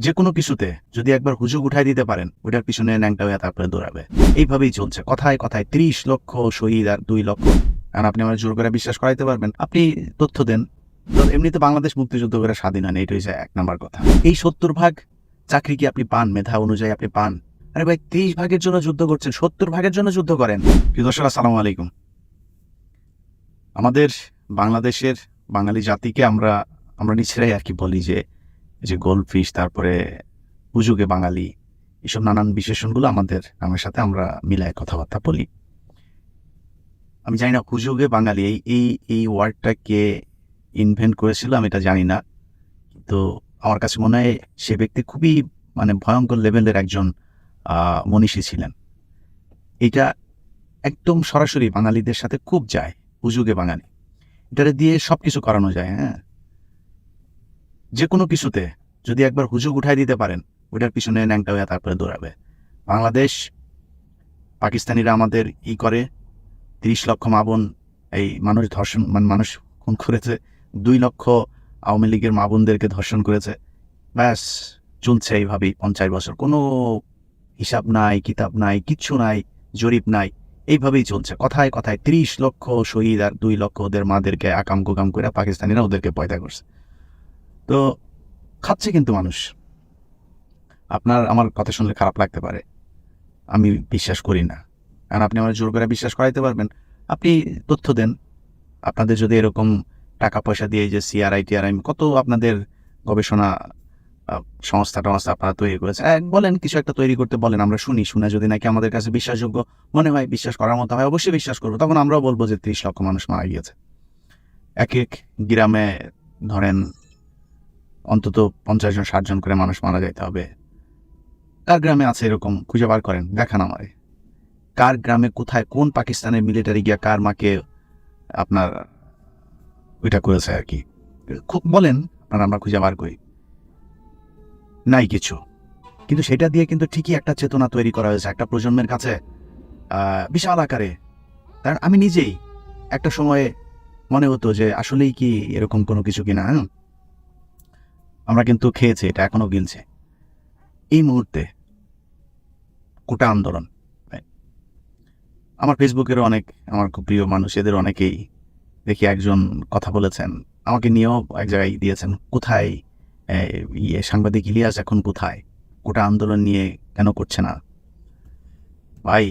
যে কোনো কিছুতে যদি একবার হুজুগ উঠাই দিতে পারেন ওটার পিছনে ন্যাংটা হয়ে তারপরে দৌড়াবে। এইভাবেই চলছে। কথায় কথায় ত্রিশ লক্ষ শহীদ আর দুই লক্ষ। আর আপনি আমার জোর করে বিশ্বাস করাইতে পারবেন। আপনি তথ্য দেন। এমনিতে বাংলাদেশ মুক্তিযুদ্ধ করে স্বাধীন হয়নি এটাই হচ্ছে এক নাম্বার কথা। এই সত্তর ভাগ চাকরি কি আপনি পান? মেধা অনুযায়ী আপনি পান? আরে ভাই, ত্রিশ ভাগের জন্য যুদ্ধ করছেন, সত্তর ভাগের জন্য যুদ্ধ করেন। দর্শক, আসসালামু আলাইকুম। আমাদের বাংলাদেশের বাঙালি জাতিকে আমরা আমরা নিজেরাই আর কি বলি যে যে গোল্ড ফিশ তারপরে হুজুগে বাঙালি, এসব নানান বিশেষণগুলো আমাদের নামের সাথে আমরা মিলায় কথাবার্তা বলি। আমি জানি না হুজুগে বাঙালি, এই এই এই ওয়ার্ডটা কে ইনভেন্ট করেছিল আমি এটা জানি না। তো আমার কাছে মনে হয় সে ব্যক্তি খুবই মানে ভয়ঙ্কর লেভেলের একজন মনীষী ছিলেন। এটা একদম সরাসরি বাঙালিদের সাথে খুব যায় হুজুগে বাঙালি। এটারে দিয়ে সব কিছু করানো যায় হ্যাঁ? যে কোনো কিছুতে যদি একবার হুজুগ উঠাই দিতে পারেন ওটার পিছনে ন্যাংটা হয়ে তারপরে দৌড়াবে। বাংলাদেশ, পাকিস্তানিরা আমাদের ই করে, তিরিশ লক্ষ মাবন এই মানুষ ধর্ষণ মানে মানুষ খুন করেছে, দুই লক্ষ আওয়ামী লীগের মা বোনদেরকে ধর্ষণ করেছে। ব্যাস, চলছে এইভাবেই পঞ্চাশ বছর। কোনো হিসাব নাই, কিতাব নাই, কিচ্ছু নাই, জরিপ নাই, এইভাবেই চলছে। কথায় কথায় ত্রিশ লক্ষ শহীদ আর দুই লক্ষ ওদের মাদেরকে আকাম কুকাম করে পাকিস্তানিরা ওদেরকে পয়দা করছে। তো খাচ্ছে কিন্তু মানুষ। আপনার আমার কথা শুনলে খারাপ লাগতে পারে। আমি বিশ্বাস করি না। কারণ আপনি আমার জোর করে বিশ্বাস করাইতে পারবেন। আপনি তথ্য দেন। আপনাদের যদি এরকম টাকা পয়সা দিয়ে যে সিআরআই টিআরআই কত আপনাদের গবেষণা সংস্থা টংস্থা আপনারা তৈরি করেছে? বলেন, কিছু একটা তৈরি করতে বলেন, আমরা শুনি, শুনে যদি নাকি আমাদের কাছে বিশ্বাসযোগ্য মনে হয়, বিশ্বাস করার মতো হয়, অবশ্যই বিশ্বাস করব। তখন আমরাও বলব যে ত্রিশ লক্ষ মানুষ মারা গিয়েছে। এক এক গ্রামে ধরেন অন্তত পঞ্চাশ জন, ষাট জন করে মানুষ মারা যাইতে হবে। কার গ্রামে আছে এরকম? খুঁজে বার করেন, দেখান আমারে কার গ্রামে, কোথায়, কোন পাকিস্তানের মিলিটারি গিয়া কার মাকে আপনার ওইটা করেছে আর কি? খুব বলেন, আপনারা আমরা খুঁজে বার করি। নাই কিছু। কিন্তু সেটা দিয়ে কিন্তু ঠিকই একটা চেতনা তৈরি করা হয়েছে একটা প্রজন্মের কাছে বিশাল আকারে। কারণ আমি নিজেই একটা সময়ে মনে হতো যে আসলেই কি এরকম কোনো কিছু কিনা হ্যাঁ? আমরা কিন্তু খেয়েছি, এটা এখনও গিলছে। এই মুহূর্তে কোটা আন্দোলন? আমার ফেসবুকেরও অনেক, আমার খুব প্রিয় মানুষ, এদের অনেকেই দেখি একজন কথা বলেছেন, আমাকে নিয়েও এক জায়গায় দিয়েছেন, কোথায় ইয়ে সাংবাদিক ইলিয়াস এখন কোথায়? কোটা আন্দোলন নিয়ে কেন করছে না? ভাই,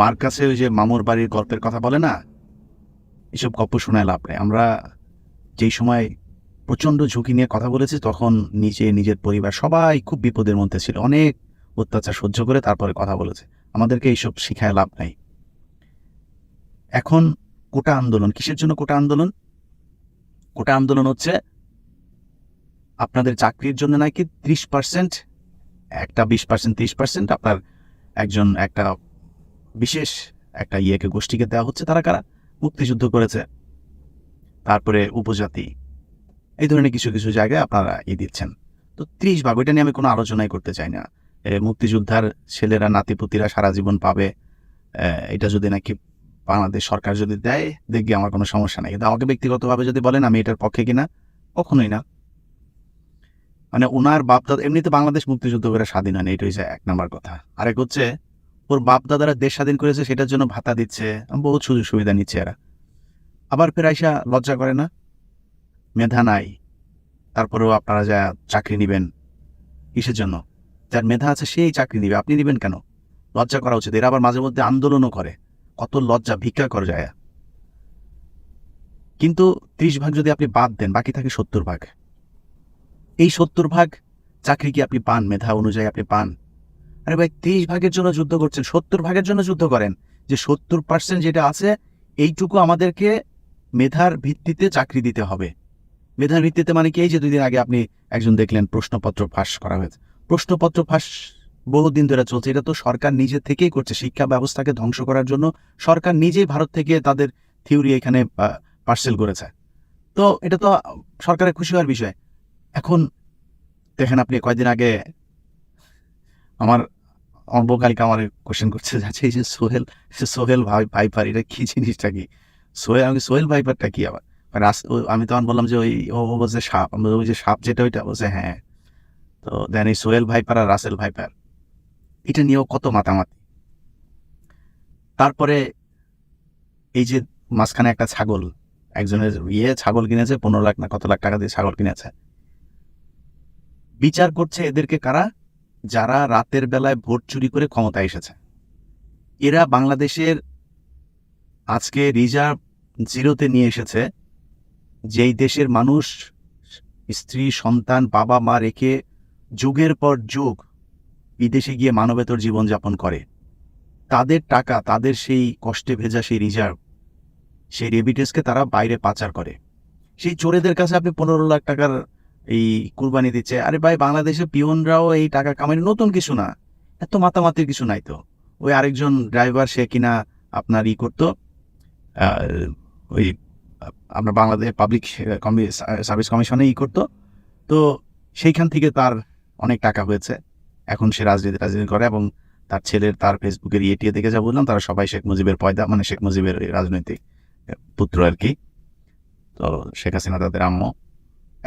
মার কাছে ওই যে মামুর বাড়ির গল্পের কথা বলে না? এসব গল্প শোনায় লাভ নেই। আমরা যেই সময় প্রচণ্ড ঝুঁকি নিয়ে কথা বলেছি, তখন নিজে, নিজের পরিবার সবাই খুব বিপদের মধ্যে ছিল। অনেক অত্যাচার সহ্য করে তারপরে কথা বলেছে। আমাদেরকে এইসব শিখায় লাভ নাই। এখন কোটা আন্দোলন, কিসের জন্য কোটা আন্দোলন? কোটা আন্দোলন হচ্ছে আপনাদের চাকরির জন্য নাকি ত্রিশ পার্সেন্ট, একটা বিশ পার্সেন্ট, ত্রিশ পার্সেন্ট আপনার একজন, একটা বিশেষ একটা ইয়েকে, গোষ্ঠীকে দেওয়া হচ্ছে। তারা কারা? মুক্তিযুদ্ধ করেছে। তারপরে উপজাতি। এই ধরনের কিছু কিছু জায়গায় আপনারা ই দিচ্ছেন। তো ত্রিশ ভাগ, ওইটা নিয়ে আমি কোনো আলোচনাই করতে চাই না। মুক্তিযোদ্ধার ছেলেরা, নাতিপুতিরা সারা জীবন পাবে। এটা যদি নাকি বাংলাদেশ সরকার যদি দেয়, দেখবি আমার কোনো সমস্যা নেই। কিন্তু আমাকে ব্যক্তিগতভাবে যদি বলেন, আমি এটার পক্ষে কিনা? কখনোই না। মানে ওনার বাপদাদা, এমনিতে বাংলাদেশ মুক্তিযুদ্ধ করে স্বাধীন হয়নি এটা হচ্ছে এক নাম্বার কথা। আরেক হচ্ছে, ওর বাপ দাদারা দেশ স্বাধীন করেছে, সেটার জন্য ভাতা দিচ্ছে, বহুত সুযোগ সুবিধা নিচ্ছে এরা। আবার ফের আইসা লজ্জা করে না? মেধা নাই। তারপরেও আপনারা যা চাকরি নেবেন কিসের জন্য? যার মেধা আছে সেই চাকরি নিবে। আপনি নেবেন কেন? লজ্জা করা উচিত। এরা আবার মাঝে মধ্যে আন্দোলনও করে। কত লজ্জা, ভিক্ষা করে যায়। কিন্তু ত্রিশ ভাগ যদি আপনি বাদ দেন, বাকি থাকে সত্তর ভাগ। এই সত্তর ভাগ চাকরি কি আপনি পান? মেধা অনুযায়ী আপনি পান? আরে ভাই, ত্রিশ ভাগের জন্য যুদ্ধ করছেন, সত্তর ভাগের জন্য যুদ্ধ করেন। যে সত্তর পার্সেন্ট যেটা আছে, এইটুকু আমাদেরকে মেধার ভিত্তিতে চাকরি দিতে হবে। মেধার ভিত্তিতে মানে কি? এই যে দুদিন আগে আপনি একজন দেখলেন প্রশ্নপত্র ফাঁস করা হয়েছে। প্রশ্নপত্র ফাঁস বহুদিন ধরে চলছে। এটা তো সরকার নিজে থেকেই করছে। শিক্ষা ব্যবস্থাকে ধ্বংস করার জন্য সরকার নিজেই ভারত থেকে তাদের থিওরি এখানে পার্সেল করেছে। তো এটা তো সরকারের খুশি হওয়ার বিষয়। এখন দেখেন আপনি কয়েকদিন আগে আমার আমার আমার কোশ্চেন করছে যাচ্ছে এই যে সোহেল সোহেল ভাই, ভাইপার, এটা কি জিনিসটা কি? সোহেল, আমি সোহেল ভাইপারটা কি আবার? ও- আমি তখন বললাম যে ওই ও বলছে সাপ ওই যে সাপ যেটা ওইটা, বলছে হ্যাঁ। তো দেন এই সোহেল ভাইপার আর রাসেল ভাইপার, এটা নিয়েও কত মাতামাতি। তারপরে এই যে মাঝখানে একটা ছাগল, একজনের ইয়ে ছাগল কিনেছে, পনেরো লাখ না কত লাখ টাকা দিয়ে ছাগল কিনেছে। বিচার করছে এদেরকে কারা? যারা রাতের বেলায় ভোট চুরি করে ক্ষমতায় এসেছে। এরা বাংলাদেশের আজকে রিজার্ভ জিরোতে নিয়ে এসেছে, যেই দেশের মানুষ স্ত্রী, সন্তান, বাবা, মা রেখে যুগের পর যুগ বিদেশে গিয়ে মানবেতর জীবনযাপন করে। তাদের টাকা, তাদের সেই কষ্টে ভেজা সেই রিজার্ভ, সেই রেবিটেন্সকে তারা বাইরে পাচার করে। সেই চোরেদের কাছে আপনি পনেরো লাখ টাকার এই কুরবানি দিচ্ছে, আরে ভাই বাংলাদেশের পিয়নরাও এই টাকা কামাই নতুন কিছু না, এত মাতামাতির কিছু নাই তো। ওই আরেকজন ড্রাইভার সে কিনা আপনার ই করতো ওই, আমরা বাংলাদেশ পাবলিক সার্ভিস কমিশনে ই করতো। তো সেইখান থেকে তার অনেক টাকা হয়েছে। এখন সে রাজনীতি রাজনীতি করে এবং তার ছেলের, তার ফেসবুকের ইয়েটিয়ে দেখে যা বললাম, তারা সবাই শেখ মুজিবের পয়দা মানে শেখ মুজিবের রাজনৈতিক পুত্র আর কি। তো শেখ হাসিনা তাদের আম্ম।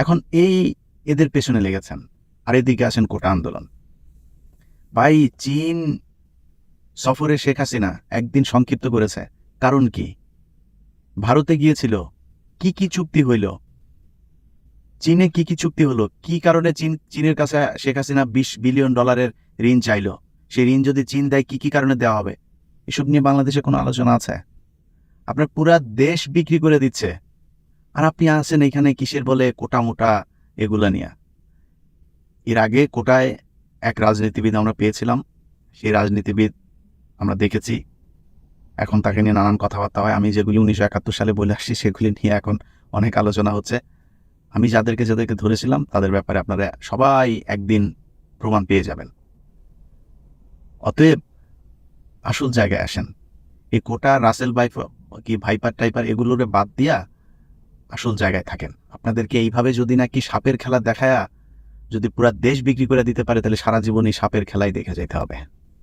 এখন এই এদের পেছনে লেগেছেন আর এদিকে আসেন কোটা আন্দোলন। ভাই, চীন সফরে শেখ হাসিনা একদিন সংক্ষিপ্ত করেছে। কারণ কি? ভারতে গিয়েছিল। কি কি চুক্তি হইল? চীনে কি কি চুক্তি হলো? কি কারণে চীন, চীনের কাছে শেখ হাসিনা বিশ বিলিয়ন ডলারের ঋণ চাইলো? সেই ঋণ যদি চীন দেয়, কি কি কারণে দেওয়া হবে? এসব নিয়ে বাংলাদেশে কোনো আলোচনা আছে? আপনার পুরা দেশ বিক্রি করে দিচ্ছে। আর আপনি আছেন এখানে কিসের বলে কোটা মোটা এগুলা নিয়ে? এর আগে কোটায় এক রাজনীতিবিদ আমরা পেয়েছিলাম। সেই রাজনীতিবিদ আমরা দেখেছি। এখন তাকে নিয়ে নানান কথাবার্তা হয়। আমি যেগুলি উনিশশো একাত্তর সালে বলে আসছি, সেগুলি নিয়ে এখন অনেক আলোচনা হচ্ছে। আমি যাদেরকে যাদেরকে ধরেছিলাম, তাদের ব্যাপারে আপনারা সবাই একদিন প্রমাণ পেয়ে যাবেন। অতএব আসল জায়গায় আসেন। এই কোটা, রাসেল ভাই কি ভাইপার টাইপার এগুলোরে বাদ দিয়া আসল জায়গায় থাকেন। আপনাদেরকে এইভাবে যদি নাকি সাপের খেলা দেখায়া যদি পুরা দেশ বিক্রি করে দিতে পারে, তাহলে সারা জীবন এই সাপের খেলাই দেখে যেতে হবে।